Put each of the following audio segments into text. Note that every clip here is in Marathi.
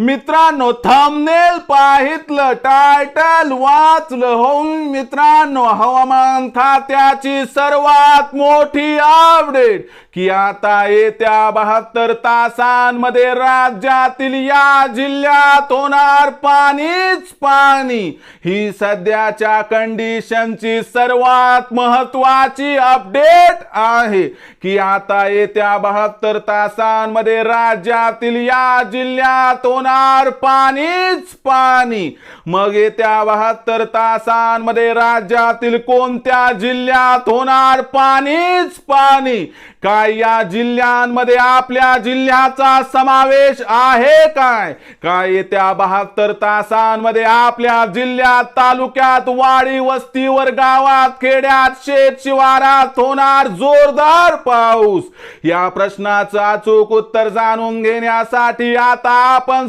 मित्रांनो थंबनेल पाहितलं टायटल वाचलं होऊन मित्रांनो हवामान खात्याची सर्वात मोठी अपडेट की आता येत्या बहात्तर तासांमध्ये राज्यातील या जिल्ह्यात होणार पाणीच पाणी. ही सध्याच्या कंडिशनची सर्वात महत्वाची अपडेट आहे. की आता येत्या बहात्तर तासांमध्ये राज्यातील या जिल्ह्यात होणार पाणीच पाणी. मग येत्या बहात्तर तासांमध्ये राज्यातील कोणत्या जिल्ह्यात होणार पाणीच पाणी? काय या जिल्ह्यांमध्ये आपल्या जिल्ह्याचा समावेश आहे काय? काय येत्या बहात्तर तासांमध्ये आपल्या जिल्ह्यात तालुक्यात वाडी वस्तीवर गावात खेड्यात शेत शिवारात होणार जोरदार पाऊस? या प्रश्नाचं अचूक उत्तर जाणून घेण्यासाठी आता आपण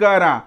करा.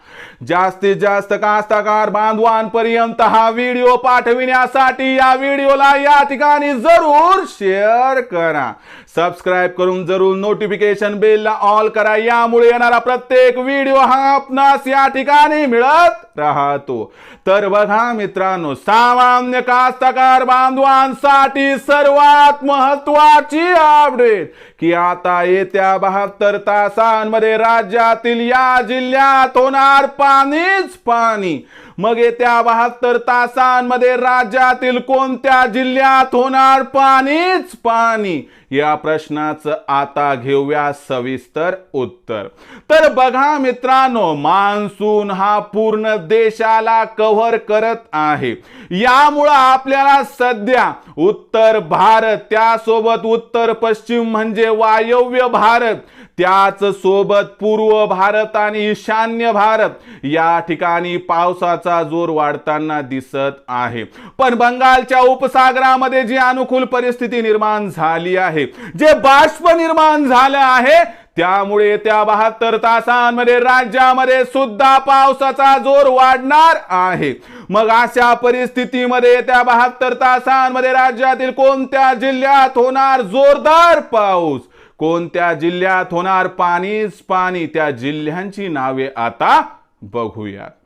जास्तीत जास्त कास्तकार बांधवांपर्यंत हा व्हिडिओ पाठविण्यासाठी या व्हिडिओला या ठिकाणी जरूर शेअर करा. सबस्क्राईब करून जरूर नोटिफिकेशन बेलला ऑल करा. यामुळे येणारा प्रत्येक व्हिडिओ हा आपणास या ठिकाणी मिळत राहतो. तर बघा मित्रांनो सामान्य कास्तकार बांधवांसाठी सर्वात महत्वाची अपडेट की आता येत्या बहात्तर तासांमध्ये राज्यातील या जिल्ह्यात होणार पाणीच पाणी मग येत्या बहात्तर तासांमध्ये राज्यातील कोणत्या जिल्ह्यात होणार पाणीच पाणी? या प्रश्नाचं आता घेऊया सविस्तर उत्तर. तर बघा मित्रांनो मान्सून हा पूर्ण देशाला कव्हर करत आहे. यामुळं आपल्याला सध्या उत्तर भारत त्यासोबत उत्तर पश्चिम म्हणजे वायव्य भारत त्याच सोबत पूर्व भारत आणि ईशान्य भारत. या ठिकाणी पावसाचा जोर वाढताना दिसत आहे. पण बंगालच्या उपसागरामध्ये जी अनुकूल परिस्थिती निर्माण झाली आहे जे बाष्प निर्माण झालं आहे त्यामुळे त्या बहात्तर तासांमध्ये राज्यामध्ये सुद्धा पावसाचा जोर वाढणार आहे. मग अशा परिस्थितीमध्ये त्या बहात्तर तासांमध्ये राज्यातील कोणत्या जिल्ह्यात होणार जोरदार पाऊस? कोणत्या जिल्ह्यात होणार पाणीच पाणी? त्या जिल्ह्यांची नावे आता बघूयात.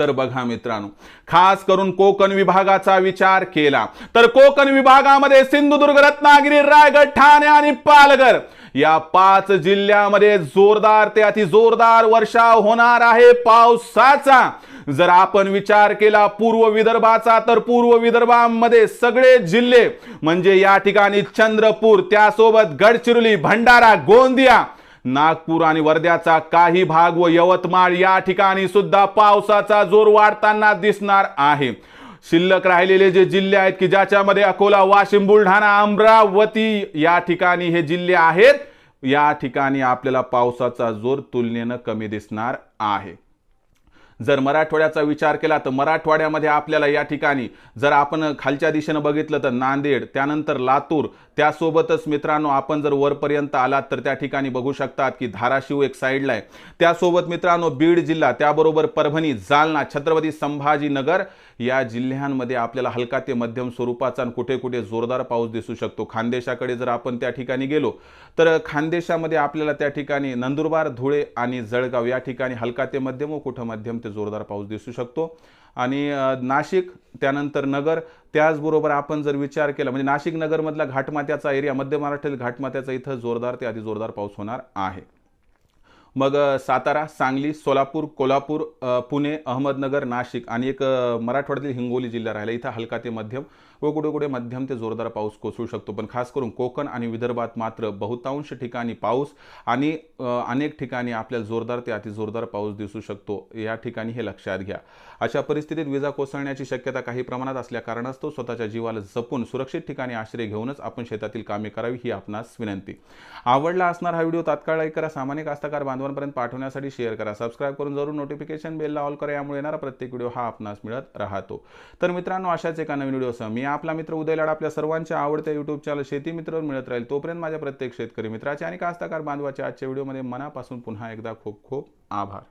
तर बघा मित्रांनो खास करून कोकण विभागाचा विचार केला तर कोकण विभागामध्ये सिंधुदुर्ग रत्नागिरी रायगड ठाणे आणि पालघर या पाच जिल्ह्यामध्ये जोरदार ते अति जोरदार वर्षाव होणार आहे पावसाचा. जर आपण विचार केला पूर्व विदर्भाचा तर पूर्व विदर्भामध्ये सगळे जिल्हे म्हणजे या ठिकाणी चंद्रपूर त्यासोबत गडचिरोली भंडारा गोंदिया नागपूर आणि वर्ध्याचा काही भाग व यवतमाळ या ठिकाणी सुद्धा पावसाचा जोर वाढताना दिसणार आहे. शिल्लक राहिलेले जे जिल्हे आहेत की ज्याच्यामध्ये अकोला वाशिम बुलढाणा अमरावती या ठिकाणी हे जिल्हे आहेत या ठिकाणी आपल्याला पावसाचा जोर तुलनेनं कमी दिसणार आहे. जर मराठवाड्याचा विचार केला तर मराठवाड्यामध्ये आपल्याला या ठिकाणी जर आपण खालच्या दिशेनं बघितलं तर नांदेड त्यानंतर लातूर त्यासोबतच मित्रांनो आपण जर वरपर्यंत आलात तर त्या ठिकाणी बघू शकतात की धाराशिव एक साईडला आहे त्यासोबत मित्रांनो बीड जिल्हा त्याबरोबर परभणी जालना छत्रपती संभाजीनगर या जिल्ह्यांमध्ये आपल्याला हलका ते मध्यम स्वरूपाचा आणि कुठे कुठे जोरदार पाऊस दिसू शकतो. खानदेशाकडे जर आपण त्या ठिकाणी गेलो तर खानदेशामध्ये आपल्याला त्या ठिकाणी नंदुरबार धुळे आणि जळगाव या ठिकाणी हलका ते मध्यम व कुठं मध्यम ते जोरदार पाऊस दिसू शकतो. आणि नाशिक त्यानंतर नगर त्याचबरोबर आपण जर विचार केला म्हणजे नाशिक नगरमधला घाटमात्याचा एरिया मध्य महाराष्ट्रातील घाटमात्याचा इथं जोरदार ते अति जोरदार पाऊस होणार आहे. मग सातारा सांगली सोलापूर कोल्हापूर पुणे अहमदनगर नाशिक आणि एक मराठवाड्यातील हिंगोली जिल्हा राहिला. इथं हलका ते मध्यम व कुठे कुठे मध्यम ते जोरदार पाऊस कोसळू शकतो. पण खास करून कोकण आणि विदर्भात मात्र बहुतांश ठिकाणी पाऊस आणि अनेक ठिकाणी आपल्याला जोरदार ते अतिजोरदार पाऊस दिसू शकतो. या ठिकाणी हे लक्षात घ्या. अशा परिस्थितीत विजा कोसळण्याची शक्यता काही प्रमाणात असल्या कारणास्तव स्वतःच्या जीवाला जपून सुरक्षित ठिकाणी आश्रय घेऊनच आपण शेतातील कामे करावी ही आपणास विनंती. आवडला असणार हा व्हिडिओ तात्काळ लाईक करा. सामान्य कास्तकार बांधवांपर्यंत पाठवण्यासाठी शेअर करा. सबस्क्राईब करून जरूर नोटिफिकेशन बेलला ऑल करा. यामुळे येणारा प्रत्येक व्हिडिओ हा आपणास मिळत राहतो. तर मित्रांनो अशाच एका नवीन व्हिडिओसह मी आपला मित्र उदय लाड आपल्या सर्वांच्या आवडत्या युट्यूब चॅनल शेती मित्रवर मिळत राहील. तोपर्यंत माझ्या प्रत्येक शेतकरी मित्राचे आणि कास्तकार बांधवाच्या आजच्या व्हिडिओमध्ये मनापासून पुन्हा एकदा खूप खूप आभार.